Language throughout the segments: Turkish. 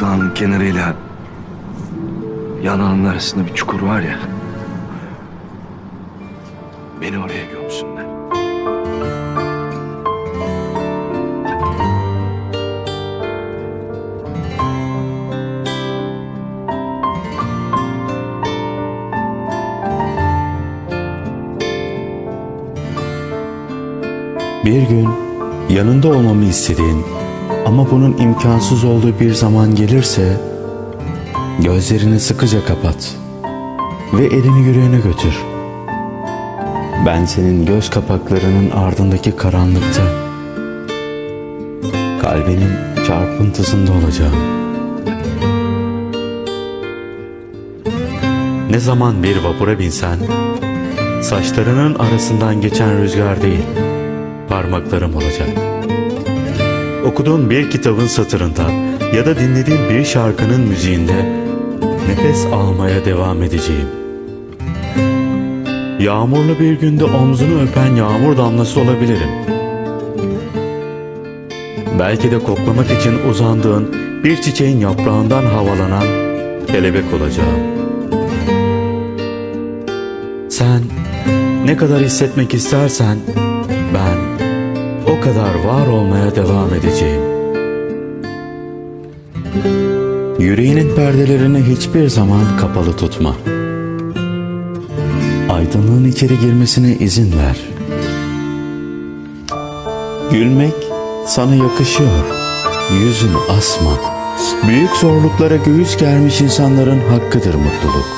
Dağın kenarıyla yanağının arasında bir çukur var ya. Beni oraya gömsünler. Bir gün yanında olmamı istediğin ama bunun imkansız olduğu bir zaman gelirse gözlerini sıkıca kapat ve elini yüreğine götür. Ben senin göz kapaklarının ardındaki karanlıkta kalbinin çarpıntısında olacağım. Ne zaman bir vapura binsen saçlarının arasından geçen rüzgar değil parmaklarım olacak. Okuduğun bir kitabın satırında ya da dinlediğin bir şarkının müziğinde nefes almaya devam edeceğim. Yağmurlu bir günde omzunu öpen yağmur damlası olabilirim. Belki de koklamak için uzandığın bir çiçeğin yaprağından havalanan kelebek olacağım. Sen ne kadar hissetmek istersen kadar var olmaya devam edeceğim. Yüreğinin perdelerini hiçbir zaman kapalı tutma. Aydınlığın içeri girmesine izin ver. Gülmek sana yakışıyor. Yüzünü asma. Büyük zorluklara göğüs germiş insanların hakkıdır mutluluk.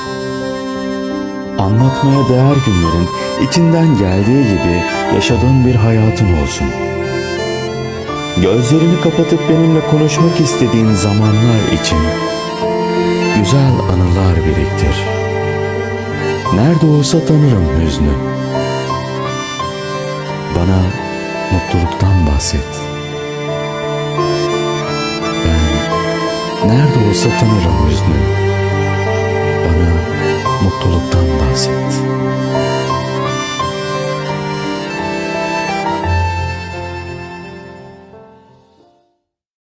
Anlatmaya değer günlerin içinden geldiği gibi yaşadığın bir hayatın olsun. Gözlerini kapatıp benimle konuşmak istediğin zamanlar için güzel anılar biriktir. Nerede olsa tanırım hüznü. Bana mutluluktan bahset. Ben nerede olsa tanırım hüznü.